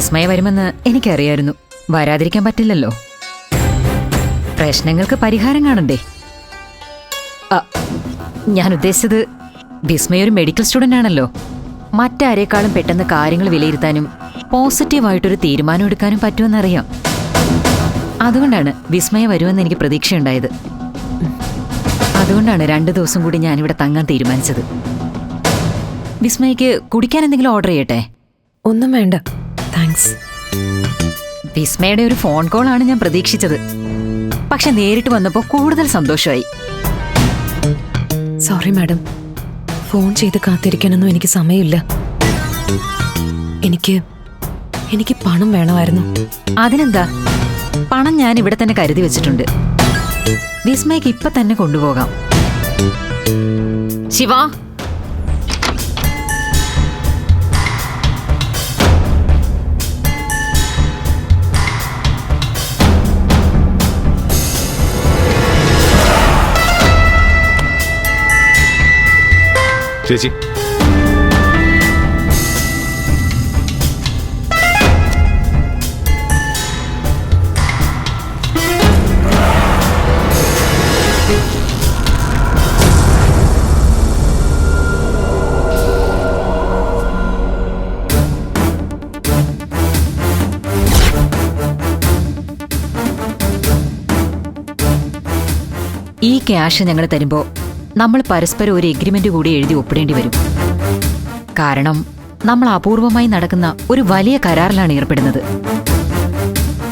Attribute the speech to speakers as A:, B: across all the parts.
A: വിസ്മയ വരുമെന്ന് എനിക്കറിയായിരുന്നു. വരാതിരിക്കാൻ പറ്റില്ലല്ലോ. പ്രശ്നങ്ങൾക്ക് പരിഹാരം കാണണ്ടേ? ഞാൻ ഉദ്ദേശിച്ചത് വിസ്മയ ഒരു മെഡിക്കൽ സ്റ്റുഡന്റ് ആണല്ലോ. മറ്റാരേക്കാളും പെട്ടെന്ന് കാര്യങ്ങൾ വിലയിരുത്താനും പോസിറ്റീവായിട്ടൊരു തീരുമാനം എടുക്കാനും പറ്റുമെന്നറിയാം. അതുകൊണ്ടാണ് വിസ്മയ വരുമെന്ന് എനിക്ക് പ്രതീക്ഷയുണ്ടായത്. അതുകൊണ്ടാണ് രണ്ടു ദിവസം കൂടി ഞാനിവിടെ തങ്ങാൻ തീരുമാനിച്ചത്. വിസ്മയ്ക്ക് കുടിക്കാൻ എന്തെങ്കിലും ഓർഡർ ചെയ്യട്ടെ?
B: ഒന്നും വേണ്ട. താങ്ക്സ്
A: വിസ്മയുടെ ഒരു ഫോൺ കോളാണ് ഞാൻ പ്രതീക്ഷിച്ചത്. പക്ഷെ നേരിട്ട് വന്നപ്പോൾ കൂടുതൽ സന്തോഷമായി.
B: സോറി മാഡം ഫോൺ ചെയ്ത് കാത്തിരിക്കാനൊന്നും എനിക്ക് സമയമില്ല. എനിക്ക് എനിക്ക് പണം വേണമായിരുന്നു.
A: അതിനെന്താ? പണം ഞാൻ ഇവിടെ തന്നെ കരുതി വെച്ചിട്ടുണ്ട്. വിസ്മയ്ക്ക് ഇപ്പൊ തന്നെ കൊണ്ടുപോകാം. ശിവ
C: ചേച്ചി.
A: ഈ ക്യാഷ് ഞങ്ങൾ തരുമ്പോൾ നമ്മൾ പരസ്പരം ഒരു എഗ്രിമെന്റ് കൂടി എഴുതി ഒപ്പിടേണ്ടി വരും. കാരണം നമ്മൾ അപൂർവമായി നടക്കുന്ന ഒരു വലിയ കരാറിലാണ് ഏർപ്പെടുന്നത്.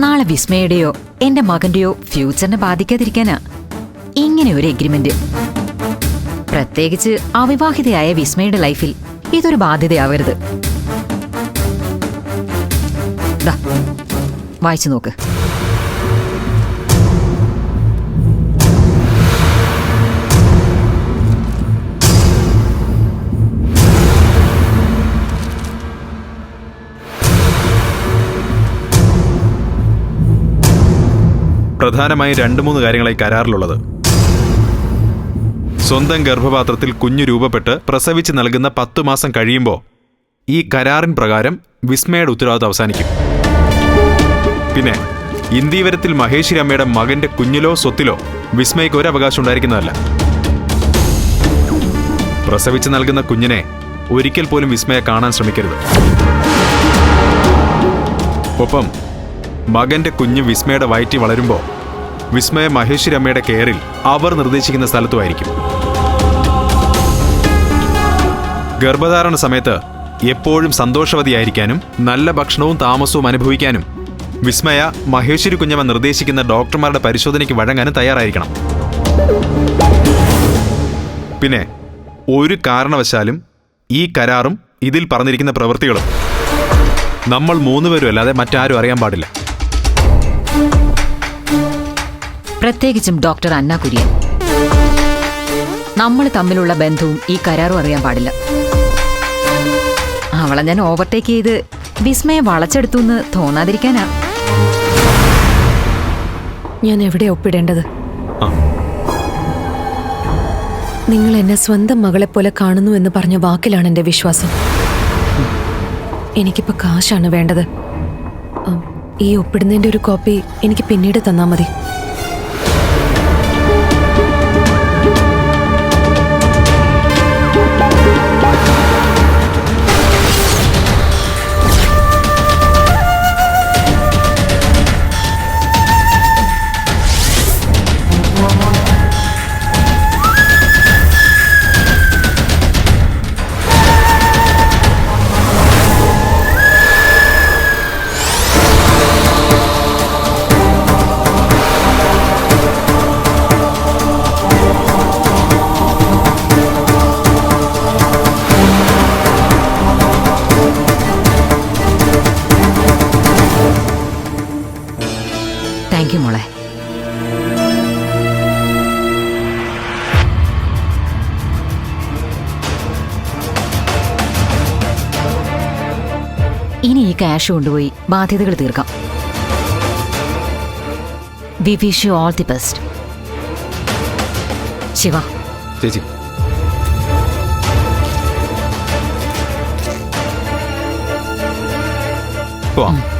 A: നാളെ വിസ്മയുടെയോ എന്റെ മകന്റെയോ ഫ്യൂച്ചറിനെ ബാധിക്കാതിരിക്കാനാ ഇങ്ങനെ ഒരു എഗ്രിമെന്റ് പ്രത്യേകിച്ച് അവിവാഹിതയായ വിസ്മയുടെ ലൈഫിൽ ഇതൊരു ബാധ്യതയാവരുത്. വായിച്ചു നോക്ക്.
C: പ്രധാനമായും രണ്ട് മൂന്ന് കാര്യങ്ങളായി കരാറിലുള്ളത്. സ്വന്തം ഗർഭപാത്രത്തിൽ കുഞ്ഞു രൂപപ്പെട്ട് പ്രസവിച്ച് നൽകുന്ന പത്തു മാസം കഴിയുമ്പോൾ ഈ കരാറിൻ പ്രകാരം വിസ്മയുടെ ഉത്തരവാദിത്വം അവസാനിക്കും. പിന്നെ ഇന്ദീവരത്തിൽ മഹേശ്വരി അമ്മയുടെ മകന്റെ കുഞ്ഞിലോ സ്വത്തിലോ വിസ്മയ്ക്ക് ഒരു അവകാശം ഉണ്ടായിരിക്കുന്നതല്ല. പ്രസവിച്ച് നൽകുന്ന കുഞ്ഞിനെ ഒരിക്കൽ പോലും വിസ്മയെ കാണാൻ ശ്രമിക്കരുത്. ഒപ്പം മകന്റെ കുഞ്ഞ് വിസ്മയുടെ വയറ്റി വളരുമ്പോൾ വിസ്മയ മഹേശ്വരി അമ്മയുടെ കെയറിൽ അവർ നിർദ്ദേശിക്കുന്ന സ്ഥലത്തുമായിരിക്കും. ഗർഭധാരണ സമയത്ത് എപ്പോഴും സന്തോഷവതിയായിരിക്കാനും നല്ല ഭക്ഷണവും താമസവും അനുഭവിക്കാനും വിസ്മയ മഹേശ്വരി കുഞ്ഞമ്മ നിർദ്ദേശിക്കുന്ന ഡോക്ടർമാരുടെ പരിശോധനയ്ക്ക് വഴങ്ങാനും തയ്യാറായിരിക്കണം. പിന്നെ ഒരു കാരണവശാലും ഈ കരാറും ഇതിൽ പറഞ്ഞിരിക്കുന്ന പ്രവൃത്തികളും നമ്മൾ മൂന്നുപേരും അല്ലാതെ മറ്റാരും അറിയാൻ പാടില്ല.
A: പ്രത്യേകിച്ചും ഡോക്ടർ അന്ന കുര്യൻ നമ്മൾ തമ്മിലുള്ള ബന്ധവും ഈ കരാറും അറിയാൻ പാടില്ല. അവളെ ഞാൻ ഓവർടേക്ക് ചെയ്ത് വിസ്മയെ വളച്ചെടുത്തു എന്ന് തോന്നാതിരിക്കാനാ.
B: ഞാൻ എവിടെ ഒപ്പിടേണ്ടത്? നിങ്ങൾ എന്നെ സ്വന്തം മകളെ പോലെ കാണുന്നു എന്ന് പറഞ്ഞ വാക്കിലാണ് എന്റെ വിശ്വാസം. എനിക്കിപ്പോ കാശാണ് വേണ്ടത്. ഈ ഒപ്പിടുന്നതിന്റെ ഒരു കോപ്പി എനിക്ക് പിന്നീട് തന്നാൽ മതി.
A: താങ്ക് മോളെ. ഇനി ഈ ക്യാഷ് കൊണ്ടുപോയി ബാധ്യതകൾ തീർക്കാം. We wish you all the best. Shiva.
C: ചേച്ചി. പോവാം.